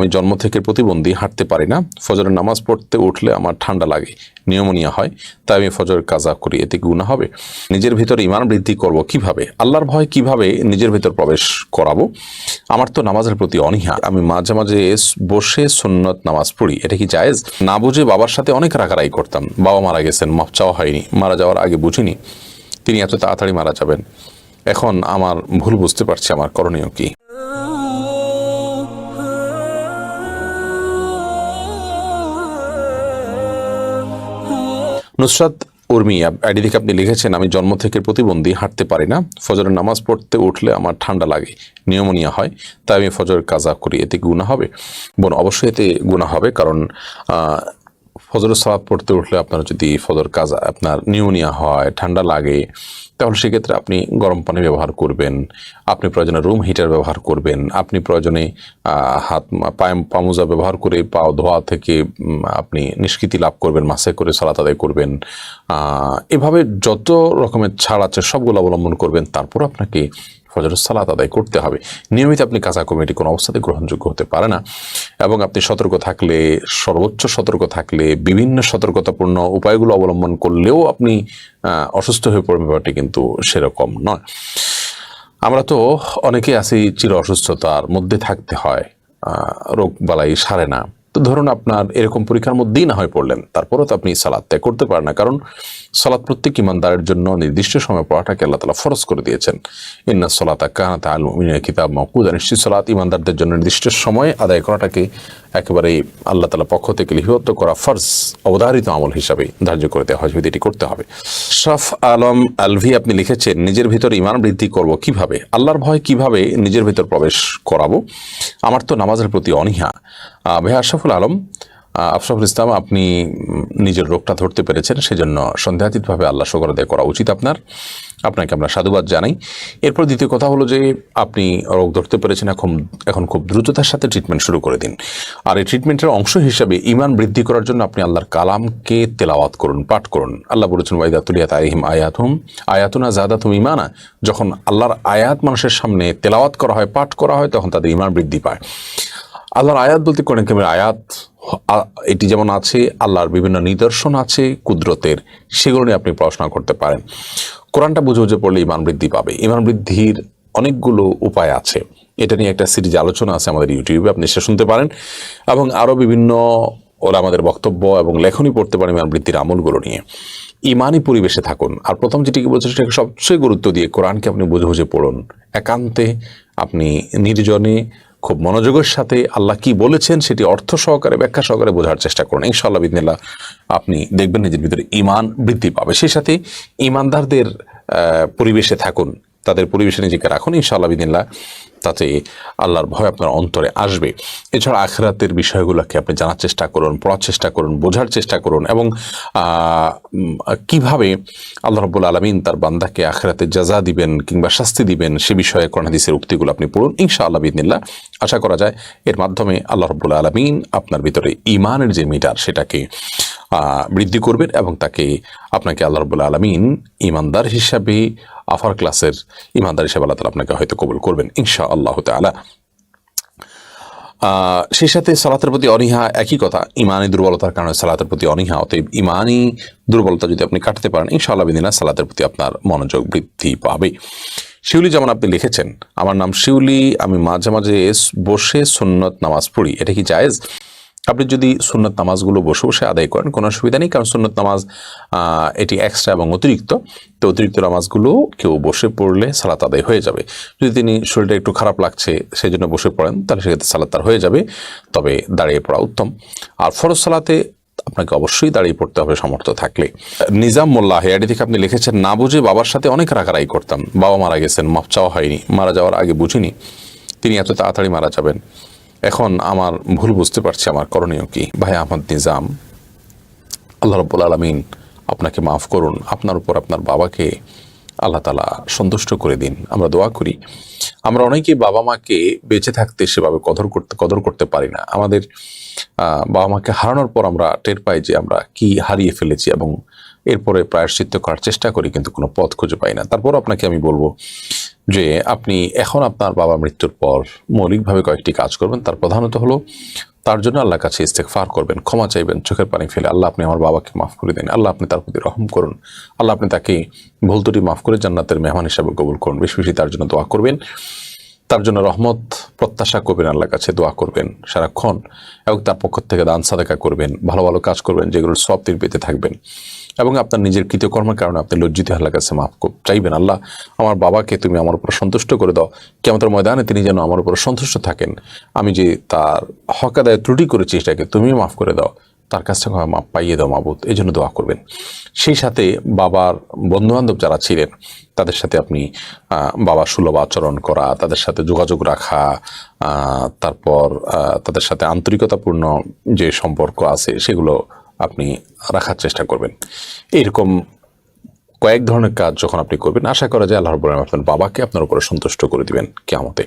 আমি জন্ম থেকে প্রতিবন্ধী, হাঁটতে পারি না। ফজরের নামাজ পড়তে উঠলে আমার ঠান্ডা লাগে, নিউমোনিয়া হয়, তাই আমি ফজরের কাজা করি, এতে গুণা হবে? নিজের ভিতর ইমান বৃদ্ধি করব কীভাবে? আল্লাহর ভয় কীভাবে নিজের ভিতর প্রবেশ করাবো? আমার তো নামাজের প্রতি অনীহা। আমি মাঝে মাঝে বসে সুন্নত নামাজ পড়ি, এটা কি জায়েজ? না বুঝে বাবার সাথে অনেক রাগারাই করতাম। বাবা মারা গেছেন মাপ চাওয়া হয়নি, মারা যাওয়ার আগে বুঝিনি। তিনি এত তাড়াতাড়ি মারা যাবেন। এখন আমার ভুল বুঝতে পারছি, আমার করণীয় কি? নুসরাত উর্মি থেকে আপনি লিখেছেন, আমি জন্ম থেকে প্রতিবন্ধী, হাঁটতে পারি না। ফজরের নামাজ পড়তে উঠলে আমার ঠান্ডা লাগে, নিউমোনিয়া হয়, তাই আমি ফজরের কাজা করি, এতে গুণা হবে। বোন, অবশ্যই এতে গুণা হবে, কারণ ফজরের সালাদ পড়তে উঠলে আপনার যদি ফজর কাজ আপনার নিউনিয়া হয়, ঠান্ডা লাগে, তাহলে সেক্ষেত্রে আপনি গরম পানি ব্যবহার করবেন, আপনি প্রয়োজনে রুম হিটার ব্যবহার করবেন, আপনি প্রয়োজনে হাত, পায়ে পামুজা ব্যবহার করে পা ধোয়া থেকে আপনি নিষ্কৃতি লাভ করবেন, মাসে করে সালাত আদায় করবেন এভাবে যত রকমের ছাড় আছে সবগুলো অবলম্বন করবেন তারপর আপনাকে ফজরের সালাত আদায় করতে হবে। নিয়মিত আপনি কাঁচা কমিটি কোনো অবস্থাতে গ্রহণযোগ্য হতে পারে না। এবং আপনি সতর্ক থাকলে, সর্বোচ্চ সতর্ক থাকলে, বিভিন্ন সতর্কতাপূর্ণ উপায়গুলো অবলম্বন করলেও আপনি অসুস্থ হয়ে পড়বেন, ব্যাপারটি কিন্তু সেরকম নয়। আমরা তো অনেকেই আছি, চির অসুস্থতার মধ্যে থাকতে হয় রোগ বালাই সারে না। তো ধরুন আপনার এরকম পরীক্ষার মধ্যেই না হয় পড়লেন, তারপরও তো আপনি সালাদ ত্যাগ করতে পারেন না। কারণ সালাদ প্রত্যেক ইমানদারের জন্য নির্দিষ্ট সময় পড়াটাকে আল্লাহ তালা ফরজ করে দিয়েছেন। ইন্না সলাত আল মুমিনের কিতাব মকুদ নিশ্চিত সালাত ইমানদারদের জন্য নির্দিষ্ট সময় আদায় করাটাকে একেবারে আল্লাহ তালা পক্ষ থেকে লিপিবদ্ধ করা ফরজ অবধারিত আমল হিসাবে ধার্য করে দেওয়া হয় যদি এটি করতে হবে। শফ আলম আলভি আপনি লিখেছেন নিজের ভিতর ইমান বৃদ্ধি করব কীভাবে? আল্লাহর ভয় কীভাবে নিজের ভিতর প্রবেশ করাবো? আমার তো নামাজের প্রতি অনীহা। আহ, ভাই আশরাফুল আলম আফসাফুল ইসলাম, আপনি নিজের রোগটা ধরতে পেরেছেন, সেজন্য সন্দেহাতীতভাবে আল্লাহ শকর আদায় করা উচিত আপনার। আপনাকে আমরা সাধুবাদ জানাই। এরপর দ্বিতীয় কথা হলো যে, আপনি রোগ ধরতে পেরেছেন, এখন এখন খুব দ্রুততার সাথে ট্রিটমেন্ট শুরু করে দিন। আর এই ট্রিটমেন্টের অংশ হিসাবে ইমান বৃদ্ধি করার জন্য আপনি আল্লাহর কালামকে তেলাওয়াত করুন, পাঠ করুন। আল্লাহ বলেছেন ওয়াইদাতুলিয়াত আলিহিম আয়াতুম আয়াতুনা জাদাতুম ইমানা যখন আল্লাহর আয়াত মানুষের সামনে তেলাওয়াত করা হয়, পাঠ করা হয়, তখন তাদের ইমান বৃদ্ধি পায়। আল্লাহর আয়াত বলতে কোরআন আয়াত এটি যেমন আছে, আল্লাহর বিভিন্ন নিদর্শন আছে, কুদরতের সেগুলো নিয়ে আপনি পড়াশোনা করতে পারেন। কোরআনটা বুঝে বুঝে পড়লে ইমান বৃদ্ধি পাবে। ইমান বৃদ্ধির অনেকগুলো উপায় আছে। এটা নিয়ে একটা সিরিজ আলোচনা আছে আমাদের ইউটিউবে, আপনি সে শুনতে পারেন। এবং আরও বিভিন্ন ওরা আমাদের বক্তব্য এবং লেখনী পড়তে পারেন ইমান বৃদ্ধির আমলগুলো নিয়ে। ইমানই পরিবেশে থাকুন। আর প্রথম যেটিকে বলছে, সেটাকে সবচেয়ে গুরুত্ব দিয়ে কোরআনকে আপনি বুঝে বুঝে পড়ুন। একান্তে আপনি নির্জনে খুব মনোযোগের সাথে আল্লাহ কি বলেছেন সেটি অর্থ সহকারে, ব্যাখ্যা সহকারে বোঝার চেষ্টা করুন। ইনশাআল্লাহ বিদিনিল্লাহ আপনি দেখবেন নিজের ভিতরে ইমান বৃদ্ধি পাবে। সেই সাথে ইমানদারদের পরিবেশে থাকুন। তাদের পরিবেশে নিজেকে রাখুন, ইনশাআল্লাহ বিদিনিল্লাহ। তাতে আল্লাহর ভয় আপনার অন্তরে আসবে। এছাড়া আখরাতের বিষয়গুলোকে আপনি জানার চেষ্টা করুন, পড়ার চেষ্টা করুন, বোঝার চেষ্টা করুন এবং কীভাবে আল্লাহ রব্বুল আলমিন তার বান্দাকে আখরাতে জাজা দিবেন কিংবা শাস্তি দিবেন সে বিষয়ে কোরআন হাদিসের উক্তিগুলো আপনি পড়ুন, ইনশাআল্লাহ বিদিনিল্লাহ। আশা করা যায় এর মাধ্যমে আল্লাহ রব্বুল আলমিন আপনার ভিতরে ইমানের যে মিটার সেটাকে বৃদ্ধি করবেন এবং তাকে আপনাকে আল্লাহ রব্বুল আলমিন ইমানদার হিসাবে আফার ক্লাসের ইমানদার হিসাবে আল্লাহ তালা আপনাকে হয়তো কবুল করবেন ইনশা আল্লাহ তালা সেই সাথে সালাতের প্রতি অনীহা একই কথা ইমানি দুর্বলতার কারণে সালাতের প্রতি অনীহা, অতএব ইমানি দুর্বলতা যদি আপনি কাটতে পারেন, ইনশাআল্লাহ বিদিনা সালাতের প্রতি আপনার মনোযোগ বৃদ্ধি পাবে। শিউলি যেমন আপনি লিখেছেন, আমার নাম শিউলি, আমি মাঝে মাঝে বসে সুন্নত নামাজ পড়ি, এটা কি জায়েজ? আপনি যদি সুন্নত নামাজগুলো বসে বসে আদায় করেন, কোনো অসুবিধা নেই, কারণ সুন্নত নামাজ এটি এক্সট্রা এবং অতিরিক্ত। তো অতিরিক্ত নামাজগুলো কেউ বসে পড়লে সালাত আদায় হয়ে যাবে। যদি তিনি শরীরটা একটু খারাপ লাগছে সেই জন্য বসে পড়েন, তাহলে সেক্ষেত্রে সালাত তার হয়ে যাবে, তবে দাঁড়িয়ে পড়া উত্তম। আর ফরজ সালাতে আপনাকে অবশ্যই দাঁড়িয়ে পড়তে হবে, সামর্থ্য থাকলে। নিজাম মোল্লা হেয়াডি থেকে আপনি লিখেছেন, না বুঝে বাবার সাথে অনেক রাগারাগি করতাম। বাবা মারা গেছেন, মাপ চাওয়া হয়নি, মারা যাওয়ার আগে বুঝিনি। তিনি এত তাড়াতাড়ি মারা যাবেন। এখন আমার ভুল বুঝতে পারছি, আমার করণীয় কি? ভাই আহমদ নিজাম, আল্লাহ রব্বুল আলমিন আপনাকে মাফ করুন, আপনার উপর আপনার বাবাকে আল্লাহ তালা সন্তুষ্ট করে দিন। আমরা দোয়া করি। আমরা অনেকেই বাবা মাকে বেঁচে থাকতে সেভাবে কদর করতে কদর করতে পারি না। আমাদের বাবা মাকে হারানোর পর আমরা টের পাই যে আমরা কি হারিয়ে ফেলেছি এবং এরপরে প্রায়শ্চিত্ত করার চেষ্টা করি, কিন্তু কোনো পথ খুঁজে পাই না। তারপর আপনাকে আমি বলব যে, আপনি এখন আপনার বাবা মৃত্যুর পর মৌলিকভাবে কয়েকটি কাজ করবেন। তার প্রধানত হলো, তার জন্য আল্লাহর কাছে ইস্তেকফার করবেন, ক্ষমা চাইবেন, চোখের পানি ফেলে আল্লাহ আপনি আমার বাবাকে মাফ করে দিন, আল্লাহ আপনি তার প্রতি রহম করুন, আল্লাহ আপনি তাকে ভুল মাফ করে জান্নাতের মেহমান হিসাবে কবুল করুন। বেশি বেশি তার জন্য দোয়া করবেন। তার জন্য রহমত, প্রত্যাশা করবেন, আল্লাহর কাছে দোয়া করবেন সারাক্ষণ এবং তার পক্ষ থেকে দান সাদাকা করবেন, ভালো ভালো কাজ করবেন, যেগুলোর সব তীর পেতে থাকবেন। এবং আপনার নিজের কৃতকর্মের কারণে আপনি লজ্জিত আল্লাহর কাছে মাফ চাইবেন। আল্লাহ, আমার বাবাকে তুমি আমার উপর সন্তুষ্ট করে দাও। কেমন ময়দানে তিনি যেন আমার উপর সন্তুষ্ট থাকেন। আমি যে তার হক আদায় ত্রুটি করেছি, সেটাকে তুমি মাফ করে দাও। তার কাছ থেকে মাপ পাইয়ে দাও মাবুদ, এই জন্য দোয়া করবেন। সেই সাথে বাবার বন্ধুবান্ধব যারা ছিলেন, তাদের সাথে আপনি বাবার সুলভ আচরণ করা, তাদের সাথে যোগাযোগ রাখা তারপর তাদের সাথে আন্তরিকতাপূর্ণ যে সম্পর্ক আছে, সেগুলো আপনি রাখার চেষ্টা করবেন। এইরকম কয়েক ধরনের কাজ যখন আপনি করবেন, আশা করা যায় আল্লাহর আপনার বাবাকে আপনার উপরে সন্তুষ্ট করে দিবেন কেমতে